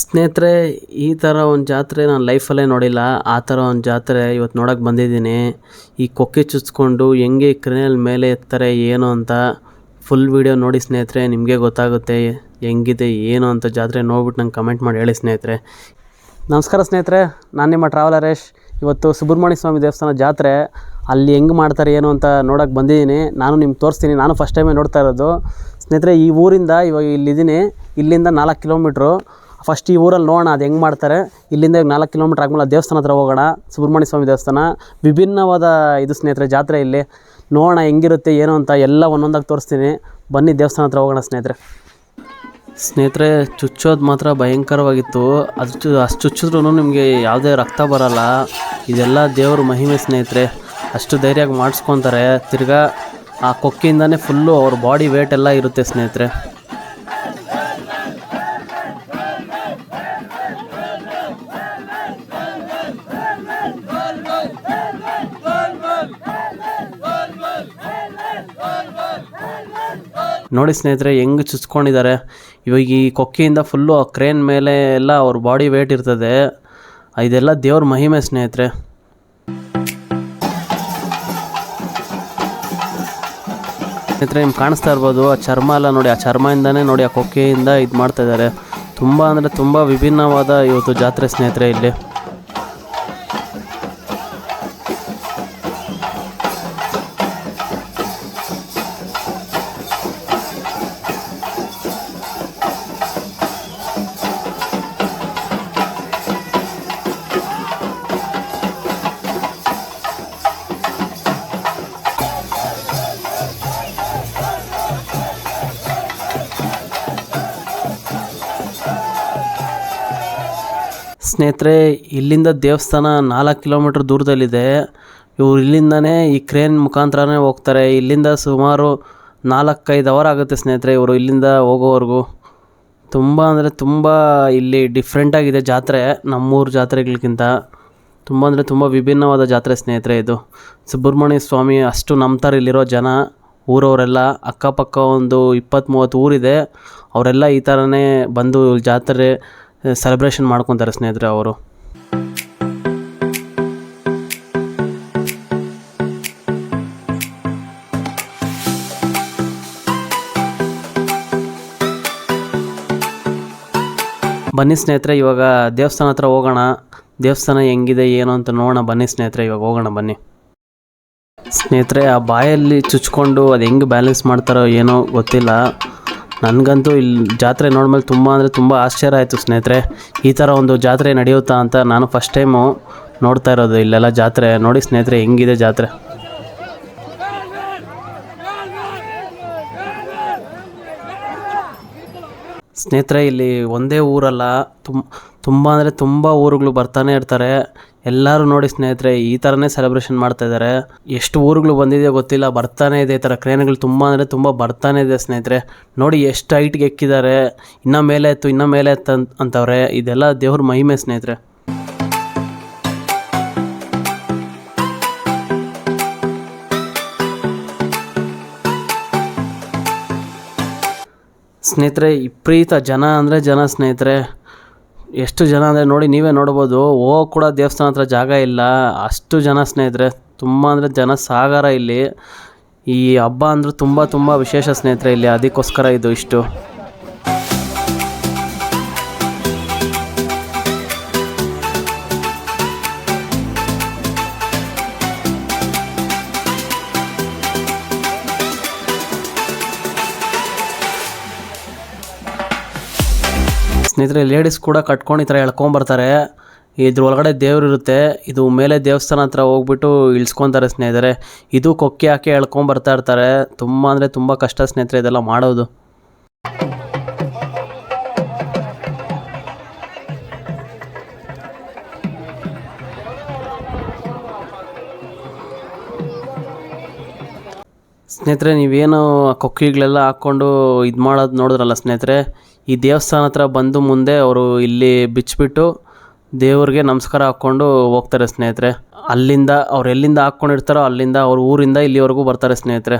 ಸ್ನೇಹಿತರೆ, ಈ ಥರ ಒಂದು ಜಾತ್ರೆ ನಾನು ಲೈಫಲ್ಲೇ ನೋಡಿಲ್ಲ. ಆ ಥರ ಒಂದು ಜಾತ್ರೆ ಇವತ್ತು ನೋಡೋಕೆ ಬಂದಿದ್ದೀನಿ. ಈ ಕೊಕ್ಕೆ ಚುಚ್ಕೊಂಡು ಹೆಂಗೆ ಕ್ರೇನಲ್ಲಿ ಮೇಲೆ ಎತ್ತಾರೆ, ಏನು ಅಂತ ಫುಲ್ ವೀಡಿಯೋ ನೋಡಿ ಸ್ನೇಹಿತರೆ, ನಿಮಗೆ ಗೊತ್ತಾಗುತ್ತೆ ಹೆಂಗಿದೆ, ಏನು ಅಂತ ಜಾತ್ರೆ ನೋಡ್ಬಿಟ್ಟು ನಂಗೆ ಕಮೆಂಟ್ ಮಾಡಿ ಹೇಳಿ ಸ್ನೇಹಿತರೆ. ನಮಸ್ಕಾರ ಸ್ನೇಹಿತರೆ, ನಾನು ನಿಮ್ಮ ಟ್ರಾವೆಲ್ ಹರೇಶ್ ಇವತ್ತು ಸುಬ್ರಹ್ಮಣ್ಯ ಸ್ವಾಮಿ ದೇವಸ್ಥಾನ ಜಾತ್ರೆ. ಅಲ್ಲಿ ಹೆಂಗೆ ಮಾಡ್ತಾರೆ, ಏನು ಅಂತ ನೋಡೋಕೆ ಬಂದಿದ್ದೀನಿ. ನಾನು ನಿಮ್ಗೆ ತೋರಿಸ್ತೀನಿ, ನಾನು ಫಸ್ಟ್ ಟೈಮೇ ನೋಡ್ತಾ ಇರೋದು. ಸ್ನೇಹಿತರೆ, ಈ ಊರಿಂದ ಇವಾಗ ಇಲ್ಲಿದ್ದೀನಿ. ಇಲ್ಲಿಂದ ನಾಲ್ಕು ಕಿಲೋಮೀಟ್ರು ಫಸ್ಟ್ ಈ ಊರಲ್ಲಿ ನೋಡೋಣ ಅದು ಹೆಂಗೆ ಮಾಡ್ತಾರೆ. ಇಲ್ಲಿಂದ ನಾಲ್ಕು ಕಿಲೋಮೀಟ್ರ್ ಆಗಮೇಲೆ ದೇವಸ್ಥಾನ ಹತ್ರ ಹೋಗೋಣ. ಸುಬ್ರಹ್ಮಣ್ಯ ಸ್ವಾಮಿ ದೇವಸ್ಥಾನ. ವಿಭಿನ್ನವಾದ ಇದು ಸ್ನೇಹಿತರೆ, ಜಾತ್ರೆ ಇಲ್ಲಿ. ನೋಡೋಣ ಹೆಂಗಿರುತ್ತೆ, ಏನು ಅಂತ ಎಲ್ಲ ಒಂದೊಂದಾಗಿ ತೋರಿಸ್ತೀನಿ. ಬನ್ನಿ ದೇವಸ್ಥಾನ ಹತ್ರ ಹೋಗೋಣ ಸ್ನೇಹಿತರೆ. ಸ್ನೇಹಿತರೆ, ಚುಚ್ಚೋದು ಮಾತ್ರ ಭಯಂಕರವಾಗಿತ್ತು. ಅದು ಅಷ್ಟು ಚುಚ್ಚಿದ್ರೂ ನಿಮಗೆ ಯಾವುದೇ ರಕ್ತ ಬರಲ್ಲ. ಇದೆಲ್ಲ ದೇವ್ರ ಮಹಿಮೆ ಸ್ನೇಹಿತರೆ. ಅಷ್ಟು ಧೈರ್ಯವಾಗಿ ಮಾಡಿಸ್ಕೊತಾರೆ. ತಿರ್ಗಾ ಆ ಕೊಕ್ಕಿಂದನೇ ಫುಲ್ಲು ಅವ್ರ ಬಾಡಿ ವೇಟ್ ಎಲ್ಲ ಇರುತ್ತೆ ಸ್ನೇಹಿತರೆ. ನೋಡಿ ಸ್ನೇಹಿತರೆ, ಹೆಂಗೆ ಚುಚ್ಕೊಂಡಿದ್ದಾರೆ. ಇವಾಗ ಈ ಕೊಕ್ಕೆಯಿಂದ ಫುಲ್ಲು ಆ ಕ್ರೇನ್ ಮೇಲೆ ಎಲ್ಲ ಅವ್ರ ಬಾಡಿ ವೇಟ್ ಇರ್ತದೆ. ಇದೆಲ್ಲ ದೇವ್ರ ಮಹಿಮೆ ಸ್ನೇಹಿತರೆ. ಸ್ನೇಹಿತರೆ ನಿಮ್ಗೆ ಕಾಣಿಸ್ತಾ ಇರ್ಬೋದು, ಆ ಚರ್ಮ ಎಲ್ಲ ನೋಡಿ, ಆ ಚರ್ಮದಿಂದನೇ ನೋಡಿ, ಆ ಕೊಕ್ಕೆಯಿಂದ ಇದು ಮಾಡ್ತಾ ಇದ್ದಾರೆ. ತುಂಬ ಅಂದರೆ ತುಂಬ ವಿಭಿನ್ನವಾದ ಇವತ್ತು ಜಾತ್ರೆ ಸ್ನೇಹಿತರೆ ಇಲ್ಲಿ. ಸ್ನೇಹಿತರೆ, ಇಲ್ಲಿಂದ ದೇವಸ್ಥಾನ ನಾಲ್ಕು ಕಿಲೋಮೀಟ್ರ್ ದೂರದಲ್ಲಿದೆ. ಇವ್ರು ಇಲ್ಲಿಂದನೇ ಈ ಕ್ರೇನ್ ಮುಖಾಂತರನೇ ಹೋಗ್ತಾರೆ. ಇಲ್ಲಿಂದ ಸುಮಾರು ನಾಲ್ಕೈದು ಅವರ್ ಆಗುತ್ತೆ ಸ್ನೇಹಿತರೆ ಇವರು ಇಲ್ಲಿಂದ ಹೋಗೋವರೆಗೂ. ತುಂಬ ಅಂದರೆ ತುಂಬ ಇಲ್ಲಿ ಡಿಫ್ರೆಂಟಾಗಿದೆ ಜಾತ್ರೆ ನಮ್ಮೂರು ಜಾತ್ರೆಗಳಿಗಿಂತ. ತುಂಬ ಅಂದರೆ ತುಂಬ ವಿಭಿನ್ನವಾದ ಜಾತ್ರೆ ಸ್ನೇಹಿತರೆ ಇದು. ಸುಬ್ರಹ್ಮಣ್ಯ ಸ್ವಾಮಿ ಅಷ್ಟು ನಂಬ್ತಾರೆ ಇಲ್ಲಿರೋ ಜನ. ಊರವರೆಲ್ಲ ಅಕ್ಕಪಕ್ಕ ಒಂದು ಇಪ್ಪತ್ತು ಮೂವತ್ತು ಊರಿದೆ. ಅವರೆಲ್ಲ ಈ ಥರನೇ ಬಂದು ಜಾತ್ರೆ ಸೆಲೆಬ್ರೇಷನ್ ಮಾಡ್ಕೊತಾರೆ ಸ್ನೇಹಿತರೆ ಅವರು. ಬನ್ನಿ ಸ್ನೇಹಿತರೆ, ಇವಾಗ ದೇವಸ್ಥಾನ ಹತ್ರ ಹೋಗೋಣ. ದೇವಸ್ಥಾನ ಹೆಂಗಿದೆ, ಏನು ಅಂತ ನೋಡೋಣ. ಬನ್ನಿ ಸ್ನೇಹಿತರೆ, ಇವಾಗ ಹೋಗೋಣ, ಬನ್ನಿ. ಸ್ನೇಹಿತರೆ, ಆ ಬಾಯಲ್ಲಿ ಚುಚ್ಕೊಂಡು ಅದು ಹೆಂಗೆ ಬ್ಯಾಲೆನ್ಸ್ ಮಾಡ್ತಾರೋ ಏನೋ ಗೊತ್ತಿಲ್ಲ. ನನಗಂತೂ ಇಲ್ಲಿ ಜಾತ್ರೆ ನೋಡ್ಮೇಲೆ ತುಂಬ ಅಂದರೆ ತುಂಬ ಆಶ್ಚರ್ಯ ಆಯಿತು ಸ್ನೇಹಿತರೆ. ಈ ಥರ ಒಂದು ಜಾತ್ರೆ ನಡೆಯುತ್ತಾ ಅಂತ ನಾನು ಫಸ್ಟ್ ಟೈಮು ನೋಡ್ತಾ ಇರೋದು ಇಲ್ಲೆಲ್ಲ ಜಾತ್ರೆ. ನೋಡಿ ಸ್ನೇಹಿತರೆ, ಹೆಂಗಿದೆ ಜಾತ್ರೆ? ಸ್ನೇಹಿತರೆ, ಇಲ್ಲಿ ಒಂದೇ ಊರಲ್ಲ. ತುಂಬ ತುಂಬ ಅಂದರೆ ತುಂಬ ಊರುಗಳು ಬರ್ತಾನೆ ಇರ್ತಾರೆ. ಎಲ್ಲರೂ ನೋಡಿ ಸ್ನೇಹಿತರೆ, ಈ ಥರನೇ ಸೆಲೆಬ್ರೇಷನ್ ಮಾಡ್ತಾ ಇದ್ದಾರೆ ಎಷ್ಟು ಊರುಗಳು ಬಂದಿದೆಯೋ ಗೊತ್ತಿಲ್ಲ, ಬರ್ತಾನೆ ಇದೆ ಈ ಥರ ಕ್ರೇನ್ಗಳು ತುಂಬ ಅಂದರೆ ತುಂಬ ಬರ್ತಾನೆ ಇದೆ ಸ್ನೇಹಿತರೆ. ನೋಡಿ ಎಷ್ಟು ಹೈಟ್ಗೆ ಎಕ್ಕಿದ್ದಾರೆ. ಇನ್ನೂ ಮೇಲೆ ಎತ್ತು, ಇನ್ನೂ ಮೇಲೆ ಎತ್ತು ಅಂತ ಅಂತವ್ರೆ, ಇದೆಲ್ಲ ದೇವ್ರ ಮಹಿಮೆ ಸ್ನೇಹಿತರೆ. ಸ್ನೇಹಿತರೆ, ವಿಪರೀತ ಜನ ಅಂದರೆ ಜನ ಸ್ನೇಹಿತರೆ. ಎಷ್ಟು ಜನ ಅಂದರೆ ನೋಡಿ ನೀವೇ ನೋಡ್ಬೋದು, ಓ ಕೂಡ ದೇವಸ್ಥಾನ ಹತ್ರ ಜಾಗ ಇಲ್ಲ, ಅಷ್ಟು ಜನ ಸ್ನೇಹಿತರೆ, ತುಂಬ ಅಂದರೆ ಜನ ಸಾಗರ ಇಲ್ಲಿ. ಈ ಹಬ್ಬ ಅಂದರೆ ತುಂಬ ತುಂಬ ವಿಶೇಷ ಸ್ನೇಹಿತರೆ ಇಲ್ಲಿ, ಅದಕ್ಕೋಸ್ಕರ ಇದು ಇಷ್ಟು. ಸ್ನೇಹಿತರೆ ಲೇಡೀಸ್ ಕೂಡ ಕಟ್ಕೊಂಡು ಈ ಥರ ಎಳ್ಕೊಂಬರ್ತಾರೆ. ಇದ್ರ ಒಳಗಡೆ ದೇವ್ರು ಇರುತ್ತೆ. ಇದು ಮೇಲೆ ದೇವಸ್ಥಾನ ಹತ್ರ ಹೋಗ್ಬಿಟ್ಟು ಇಳಿಸ್ಕೊತಾರೆ ಸ್ನೇಹಿತರೆ. ಇದು ಕೊಕ್ಕೆ ಹಾಕಿ ಎಳ್ಕೊಂಬರ್ತಾ ಇರ್ತಾರೆ. ತುಂಬ ಅಂದರೆ ತುಂಬ ಕಷ್ಟ ಸ್ನೇಹಿತರೆ ಇದೆಲ್ಲ ಮಾಡೋದು. ಸ್ನೇಹಿತರೆ, ನೀವೇನು ಕೊಕ್ಕಿಗಳೆಲ್ಲ ಹಾಕ್ಕೊಂಡು ಇದು ಮಾಡೋದು ನೋಡಿದ್ರಲ್ಲ ಸ್ನೇಹಿತರೆ? ಈ ದೇವಸ್ಥಾನ ಹತ್ರ ಬಂದು ಮುಂದೆ ಅವರು ಇಲ್ಲಿ ಬಿಚ್ಚಿಬಿಟ್ಟು ದೇವ್ರಿಗೆ ನಮಸ್ಕಾರ ಹಾಕ್ಕೊಂಡು ಹೋಗ್ತಾರೆ ಸ್ನೇಹಿತರೆ. ಅಲ್ಲಿಂದ ಅವ್ರು ಎಲ್ಲಿಂದ ಹಾಕ್ಕೊಂಡಿರ್ತಾರೋ ಅಲ್ಲಿಂದ ಅವ್ರ ಊರಿಂದ ಇಲ್ಲಿವರೆಗೂ ಬರ್ತಾರೆ ಸ್ನೇಹಿತರೆ.